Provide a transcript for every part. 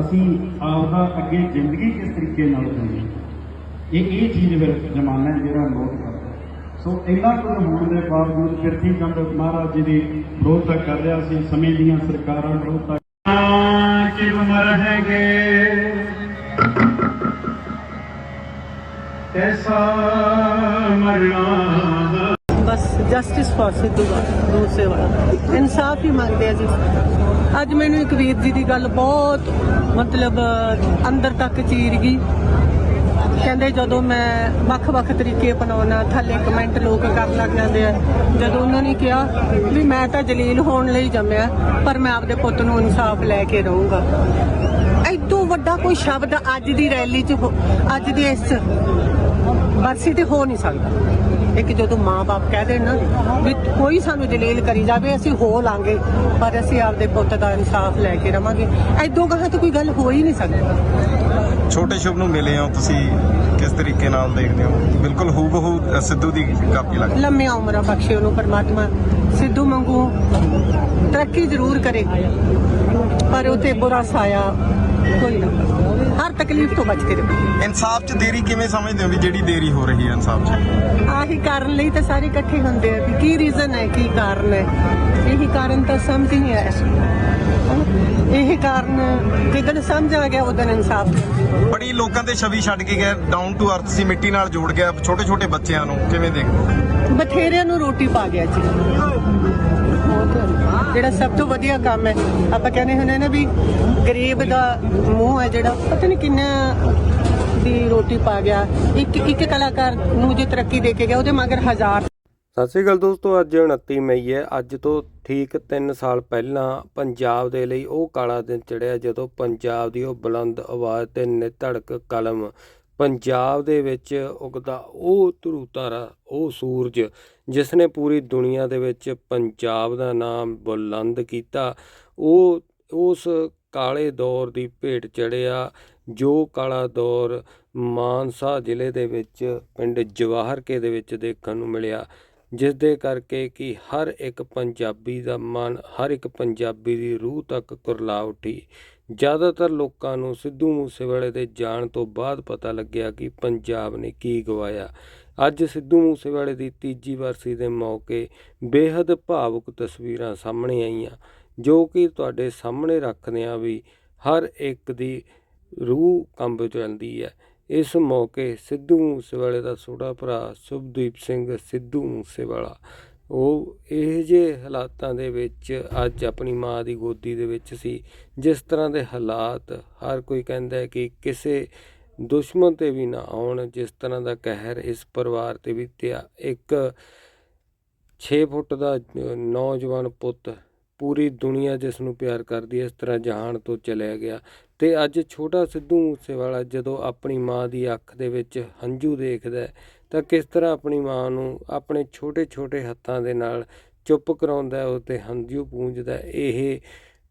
ਅਸੀਂ ਆਪਦਾ ਅੱਗੇ ਜ਼ਿੰਦਗੀ ਕਿਸ ਤਰੀਕੇ ਨਾਲ ਜੀਣੀ ਇਹ ਇਹ ਚੀਜ਼ ਫਿਰ ਜ਼ਮਾਨਾ ਜਿਹੜਾ ਨੋਟ ਕਰਦਾ ਸੋ ਇਹਨਾਂ ਕੁਝ ਹੋਣ ਦੇ ਬਾਵਜੂਦ ਫਿਰ ਵੀ ਮਹਾਰਾਜ ਜੀ ਦੀ ਵਿਰੋਧਤਾ ਕਰ ਰਿਹਾ ਸੀ, ਸਮੇਂ ਦੀਆਂ ਸਰਕਾਰਾਂ ਵਿਰੋਧਤਾ ਕਿ ਉਮਰ ਹੈਗੇ। ਮਰਨਾ ਬਸ ਜਸਟਿਸ ਫਾਰ ਸਿੱਧੂ ਦੂਸਰੇ ਵਾਲਾ। ਇਨਸਾਫ ਹੀ ਮੰਗਦੇ ਆ ਜੀ। ਅੱਜ ਮੈਨੂੰ ਇੱਕ ਵੀਰ ਜੀ ਦੀ ਗੱਲ ਬਹੁਤ, ਮਤਲਬ, ਅੰਦਰ ਤੱਕ ਚੀਰ ਗਈ। ਕਹਿੰਦੇ ਜਦੋਂ ਮੈਂ ਵੱਖ-ਵੱਖ ਤਰੀਕੇ ਅਪਣਾਉਣਾ, ਥੱਲੇ ਕਮੈਂਟ ਲੋਕ ਕਰਨ ਲੱਗ ਜਾਂਦੇ ਆ, ਜਦੋਂ ਉਹਨਾਂ ਨੇ ਕਿਹਾ ਵੀ ਮੈਂ ਤਾਂ ਜਲੀਲ ਹੋਣ ਲਈ ਜੰਮਿਆ, ਪਰ ਮੈਂ ਆਪਦੇ ਪੁੱਤ ਨੂੰ ਇਨਸਾਫ ਲੈ ਕੇ ਰਹੂੰਗਾ ਐਦੋਂ ਵੱਡਾ ਕੋਈ ਸ਼ਬਦ ਅੱਜ ਦੀ ਰੈਲੀ 'ਚ ਅੱਜ ਦੀ ਇਸ ਬਰਸੀ ਤੇ ਹੋ ਨਹੀਂ ਸਕਦਾ। ਇੱਕ ਜਦੋਂ ਮਾਂ-ਬਾਪ ਕਹਿ ਦੇਣ ਨਾ ਵੀ ਕੋਈ ਸਾਨੂੰ ਜਲੀਲ ਕਰੀ ਜਾਵੇ, ਅਸੀਂ ਹੋ ਲਾਂਗੇ, ਪਰ ਅਸੀਂ ਆਪਦੇ ਪੁੱਤ ਦਾ ਇਨਸਾਫ ਲੈ ਕੇ ਰਵਾਂਗੇ। ਐਦੋਂ ਗਾਹਾਂ ਤੇ ਕੋਈ ਗੱਲ ਹੋ ਹੀ ਨਹੀਂ ਸਕਦੀ। ਛੋਟੇ ਸ਼ੁਭ ਨੂੰ ਮਿਲੇ ਹੋ ਤੁਸੀਂ? ਕਿਸ ਤਰੀਕੇ ਨਾਲ ਦੇਖਦੇ ਹੋ? ਬਿਲਕੁਲ ਹੂਬਹੂ ਅ, ਸਿੱਧੂ ਦੀ ਕਾਪੀ ਲੱਗਦੀ। ਲੰਮੀਆਂ ਉਮਰਾਂ ਬਖਸ਼ੇ ਉਹਨੂੰ ਪਰਮਾਤਮਾ। ਸਿੱਧੂ ਮੰਗੂ ਤਰੱਕੀ ਜ਼ਰੂਰ ਕਰੇ। ਪਰ ਉਤੇ ਬੁਰਾ ਸਾਇਆ ਕੋਈ ਨਾ। ਹਰ ਤਕਲੀਫ ਤੋਂ ਬਚ ਕੇ ਰਹੇ। ਇਨਸਾਫ 'ਚ ਦੇਰੀ ਕਿਵੇਂ ਸਮਝਦੇ ਹੋ ਵੀ ਜਿਹੜੀ ਦੇਰੀ ਹੋ ਰਹੀ ਹੈ ਇਨਸਾਫ 'ਚ? ਆਹੀ ਕਾਰਨ ਲਈ ਤਾਂ ਸਾਰੇ ਇਕੱਠੇ ਹੁੰਦੇ ਆ ਵੀ ਕੀ ਰੀਜ਼ਨ ਹੈ ਕੀ ਕਾਰਨ ਹੈ। ਇਹੀ ਕਾਰਨ ਤਾਂ ਸਮਝ ਨਹੀਂ ਆਇਆ? ਇਹੀ ਕਾਰਨ ਜਿੱਦਣ ਸਮਝ ਆ ਗਿਆ ਉਦੋਂ ਇਨਸਾਫ। ਬੜੀ ਲੋਕਾਂ ਤੇ ਛਵੀ ਛੱਡ ਕੇ ਗਏ ਡਾਊਨ ਟੂ ਅਰਥ ਸੀ ਮਿੱਟੀ ਨਾਲ ਜੋੜ ਗਿਆ ਛੋਟੇ ਛੋਟੇ ਬੱਚਿਆਂ ਨੂੰ ਕਿਵੇਂ ਦੇਖਦੇ ਹੋ? ਬਥੇਰਿਆਂ ਨੂੰ ਰੋਟੀ ਪਾ ਗਿਆ ਜੀ। ਬਹੁਤ ਜਿਹੜਾ ਸਭ ਤੋਂ ਵਧੀਆ ਕੰਮ ਹੈ। ਆਪਾਂ ਕਹਿੰਦੇ ਹੁੰਦੇ ਨੇ ਵੀ ਗਰੀਬ ਦਾ ਮੂੰਹ ਹੈ ਜਿਹੜਾ, ਪਤਾ ਨਹੀਂ ਕਿੰਨਾ ਦੀ ਰੋਟੀ ਪਾ ਗਿਆ। ਇੱਕ ਇੱਕ ਕਲਾਕਾਰ ਨੂੰ ਜੇ ਤਰੱਕੀ ਦੇ ਕੇ ਗਿਆ, ਉਹਦੇ ਮਗਰ ਹਜ਼ਾਰ ਸਤਿ ਸ਼੍ਰੀ ਅਕਾਲ ਦੋਸਤੋ, ਅੱਜ 29 ਮਈ ਹੈ। ਅੱਜ ਤੋਂ ਠੀਕ 3 ਸਾਲ ਪਹਿਲਾਂ ਪੰਜਾਬ ਦੇ ਲਈ ਉਹ ਕਾਲਾ ਦਿਨ ਚੜਿਆ, ਜਦੋਂ ਪੰਜਾਬ ਦੀ ਉਹ ਬੁਲੰਦ ਆਵਾਜ਼ ਤੇ ਨਿਧੜਕ ਕਲਮ ਪੰਜਾਬ ਦੇ ਵਿੱਚ ਉਗਦਾ ਉਹ ਧਰੂ ਤਾਰਾ ਉਹ ਸੂਰਜ। ਜਿਸ ਨੇ ਪੂਰੀ ਦੁਨੀਆ ਦੇ ਵਿੱਚ ਪੰਜਾਬ ਦਾ ਨਾਮ ਬੁਲੰਦ ਕੀਤਾ, ਉਹ ਉਸ ਕਾਲੇ ਦੌਰ ਦੀ ਭੇਟ ਚੜਿਆ ਜੋ ਕਾਲਾ ਦੌਰ ਮਾਨਸਾ ਜ਼ਿਲ੍ਹੇ ਦੇ ਵਿੱਚ, ਪਿੰਡ ਜਵਾਹਰਕੇ ਦੇ ਵਿੱਚ ਦੇਖਣ ਨੂੰ ਮਿਲਿਆ। ਜਿਸ ਦੇ ਕਰਕੇ ਕਿ ਹਰ ਇੱਕ ਪੰਜਾਬੀ ਦਾ ਮਨ, ਹਰ ਇੱਕ ਪੰਜਾਬੀ ਦੀ ਰੂਹ ਤੱਕ ਕੁਰਲਾ ਉੱਠੀ। ਜ਼ਿਆਦਾਤਰ ਲੋਕਾਂ ਨੂੰ ਸਿੱਧੂ ਮੂਸੇਵਾਲੇ ਦੇ ਜਾਣ ਤੋਂ ਬਾਅਦ ਪਤਾ ਲੱਗਿਆ ਕਿ ਪੰਜਾਬ ਨੇ ਕੀ ਗਵਾਇਆ। ਅੱਜ ਸਿੱਧੂ ਮੂਸੇਵਾਲੇ ਦੀ ਤੀਜੀ ਵਰਸੀ ਦੇ ਮੌਕੇ ਬੇहद ਭਾਵੁਕ ਤਸਵੀਰਾਂ ਸਾਹਮਣੇ ਆਈਆਂ, ਜੋ ਕਿ ਤੁਹਾਡੇ ਸਾਹਮਣੇ ਰੱਖਦੇ ਆ ਵੀ ਹਰ ਇੱਕ ਦੀ ਰੂਹ ਕੰਬ ਜਾਂਦੀ ਹੈ। ਇਸ ਮੌਕੇ ਸਿੱਧੂ ਮੂਸੇਵਾਲੇ ਦਾ ਛੋਟਾ ਭਰਾ ਸੁਭਦੀਪ ਸਿੰਘ ਸਿੱਧੂ ਮੂਸੇਵਾਲਾ, ਉਹ ਇਹ ਜੇ ਹਾਲਾਤਾਂ ਦੇ ਵਿੱਚ ਅੱਜ ਆਪਣੀ ਮਾਂ ਦੀ ਗੋਦੀ ਦੇ ਵਿੱਚ ਸੀ, ਜਿਸ ਤਰ੍ਹਾਂ ਦੇ ਹਾਲਾਤ ਹਰ ਕੋਈ ਕਹਿੰਦਾ ਹੈ ਕਿ ਕਿਸੇ ਦੁਸ਼ਮਣ ਤੇ ਵੀ ਨਾ ਆਉਣ, ਜਿਸ ਤਰ੍ਹਾਂ ਦਾ ਕਹਿਰ ਇਸ ਪਰਿਵਾਰ ਤੇ ਬੀਤਿਆ ਇੱਕ 6 ਫੁੱਟ ਦਾ ਨੌਜਵਾਨ ਪੁੱਤ ਪੂਰੀ ਦੁਨੀਆ ਜਿਸ ਨੂੰ ਪਿਆਰ ਕਰਦੀ ਹੈ, ਇਸ ਤਰ੍ਹਾਂ ਜਹਾਨ ਤੋਂ ਚਲਿਆ ਗਿਆ। ਤੇ ਅੱਜ ਛੋਟਾ ਸਿੱਧੂ ਮੂਸੇਵਾਲਾ ਜਦੋਂ ਆਪਣੀ ਮਾਂ ਦੀ ਅੱਖ ਦੇ ਵਿੱਚ ਹੰਝੂ ਦੇਖਦਾ ਤਾਂ ਕਿਸ ਤਰ੍ਹਾਂ ਆਪਣੀ ਮਾਂ ਨੂੰ ਆਪਣੇ ਛੋਟੇ-ਛੋਟੇ ਹੱਥਾਂ ਦੇ ਨਾਲ ਚੁੱਪ ਕਰਾਉਂਦਾ ਉਹ 'ਤੇ ਹੰਝੂ ਪੂੰਝਦਾ ਇਹ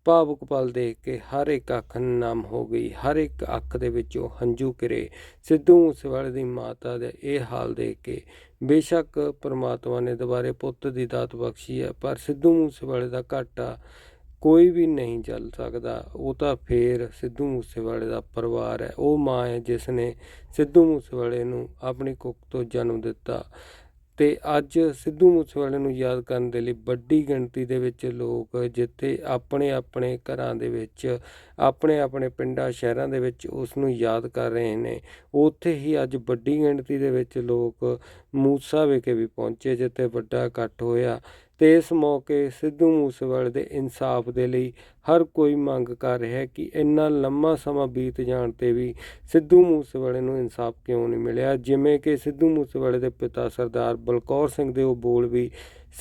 ਭਾਵੁਕ ਪਲ ਦੇਖ ਕੇ ਹਰ ਇੱਕ ਅੱਖ ਨਮ ਹੋ ਗਈ, ਹਰ ਇੱਕ ਅੱਖ ਦੇ ਵਿੱਚੋਂ ਹੰਝੂ ਕਿਰੇ ਸਿੱਧੂ ਮੂਸੇਵਾਲੇ ਦੀ ਮਾਤਾ ਦੇ ਇਹ ਹਾਲ ਦੇਖ ਕੇ ਬੇਸ਼ੱਕ ਪ੍ਰਮਾਤਮਾ ਨੇ ਦੁਬਾਰੇ ਪੁੱਤ ਦੀ ਦਾਤ ਬਖਸ਼ੀ ਹੈ, ਪਰ ਸਿੱਧੂ ਮੂਸੇਵਾਲੇ ਦਾ ਘਾਟਾ ਕੋਈ ਵੀ ਨਹੀਂ ਚੱਲ ਸਕਦਾ। ਉਹ ਤਾਂ ਫੇਰ ਸਿੱਧੂ ਮੂਸੇਵਾਲੇ ਦਾ ਪਰਿਵਾਰ ਹੈ। ਉਹ ਮਾਂ ਹੈ ਜਿਸ ਨੇ ਸਿੱਧੂ ਮੂਸੇਵਾਲੇ ਨੂੰ ਆਪਣੀ ਕੁੱਖ ਤੋਂ ਜਨਮ ਦਿੱਤਾ। ਤੇ ਅੱਜ ਸਿੱਧੂ ਮੂਸੇਵਾਲੇ ਨੂੰ ਯਾਦ ਕਰਨ ਦੇ ਲਈ ਵੱਡੀ ਗਿਣਤੀ ਦੇ ਵਿੱਚ ਲੋਕ ਜਿੱਥੇ ਆਪਣੇ ਆਪਣੇ ਘਰਾਂ ਦੇ ਵਿੱਚ, ਆਪਣੇ ਆਪਣੇ ਪਿੰਡਾਂ, ਸ਼ਹਿਰਾਂ ਦੇ ਵਿੱਚ ਉਸ ਨੂੰ ਯਾਦ ਕਰ ਰਹੇ ਨੇ। ਉੱਥੇ ਹੀ ਅੱਜ ਵੱਡੀ ਗਿਣਤੀ ਦੇ ਵਿੱਚ ਲੋਕ ਮੂਸਾ ਵਿਖੇ ਵੀ ਪਹੁੰਚੇ, ਜਿੱਥੇ ਵੱਡਾ ਇਕੱਠ ਹੋਇਆ। ਤੇ ਇਸ ਮੌਕੇ ਸਿੱਧੂ ਮੂਸੇਵਾਲੇ ਦੇ ਇਨਸਾਫ ਦੇ ਲਈ ਹਰ ਕੋਈ ਮੰਗ ਕਰ ਰਿਹਾ ਹੈ ਕਿ ਇੰਨਾ ਲੰਮਾ ਸਮਾਂ ਬੀਤ ਜਾਣ ਤੇ ਵੀ ਸਿੱਧੂ ਮੂਸੇਵਾਲੇ ਨੂੰ ਇਨਸਾਫ ਕਿਉਂ ਨਹੀਂ ਮਿਲਿਆ? ਜਿਵੇਂ ਕਿ ਸਿੱਧੂ ਮੂਸੇਵਾਲੇ ਦੇ ਪਿਤਾ ਸਰਦਾਰ ਬਲਕੌਰ ਸਿੰਘ ਦੇ ਉਹ ਬੋਲ ਵੀ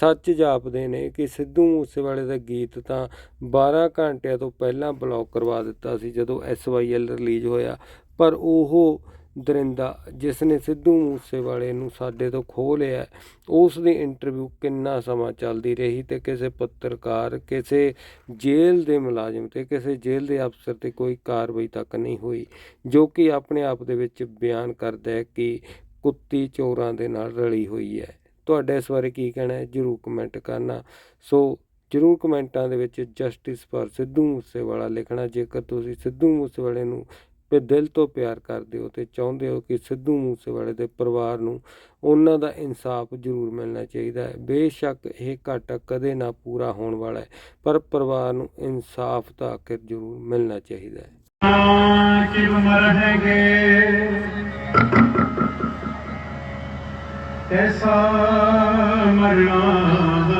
ਸੱਚ ਜਾਪਦੇ ਨੇ ਕਿ ਸਿੱਧੂ ਮੂਸੇਵਾਲੇ ਦਾ ਗੀਤ ਤਾਂ 12 ਘੰਟਿਆਂ ਤੋਂ ਪਹਿਲਾਂ ਬਲੌਕ ਕਰਵਾ ਦਿੱਤਾ ਸੀ ਜਦੋਂ ਐਸਵਾਈਐਲ ਰਿਲੀਜ਼ ਹੋਇਆ, ਪਰ ਉਹ ਦਰਿੰਦਾ ਜਿਸ ਨੇ ਸਿੱਧੂ ਮੂਸੇਵਾਲੇ ਨੂੰ ਸਾਡੇ ਤੋਂ ਖੋਹ ਲਿਆ ਉਸ ਦੀ ਇੰਟਰਵਿਊ ਕਿੰਨਾ ਸਮਾਂ ਚੱਲਦੀ ਰਹੀ ਤੇ ਕਿਸੇ ਪੱਤਰਕਾਰ, ਕਿਸੇ ਜੇਲ੍ਹ ਦੇ ਮੁਲਾਜ਼ਮ ਤੇ ਕਿਸੇ ਜੇਲ੍ਹ ਦੇ ਅਫਸਰ ਤੇ ਕੋਈ ਕਾਰਵਾਈ ਤੱਕ ਨਹੀਂ ਹੋਈ, ਜੋ ਕਿ ਆਪਣੇ ਆਪ ਦੇ ਵਿੱਚ ਬਿਆਨ ਕਰਦਾ ਹੈ ਕਿ ਕੁੱਤੀ ਚੋਰਾਂ ਦੇ ਨਾਲ ਰਲੀ ਹੋਈ ਹੈ। ਤੁਹਾਡਾ ਇਸ ਬਾਰੇ ਕੀ ਕਹਿਣਾ ਹੈ? ਜਰੂਰ ਕਮੈਂਟ ਕਰਨਾ। ਸੋ ਜਰੂਰ ਕਮੈਂਟਾਂ ਦੇ ਵਿੱਚ ਜਸਟਿਸ ਫॉर ਸਿੱਧੂ ਮੂਸੇਵਾਲਾ ਲਿਖਣਾ। ਜੇਕਰ ਤੁਸੀਂ ਸਿੱਧੂ ਮੂਸੇਵਾਲੇ ਨੂੰ ਤੇ ਦਿਲ ਤੋਂ ਪਿਆਰ ਕਰਦੇ ਹੋ ਤੇ ਚਾਹੁੰਦੇ ਹੋ ਕਿ ਸਿੱਧੂ ਮੂਸੇਵਾਲੇ ਦੇ ਪਰਿਵਾਰ ਨੂੰ ਉਹਨਾਂ ਦਾ ਇਨਸਾਫ ਜ਼ਰੂਰ ਮਿਲਣਾ ਚਾਹੀਦਾ ਹੈ। ਬੇਸ਼ੱਕ ਇਹ ਘਾਟਾ ਕਦੇ ਨਾ ਪੂਰਾ ਹੋਣ ਵਾਲਾ ਹੈ, ਪਰ ਪਰਿਵਾਰ ਨੂੰ ਇਨਸਾਫ ਤਾਂ ਆਖਿਰ ਜ਼ਰੂਰ ਮਿਲਣਾ ਚਾਹੀਦਾ ਹੈ। ਕਿ ਮਰਹਗੇ ਐਸਾ ਮਰਨਾ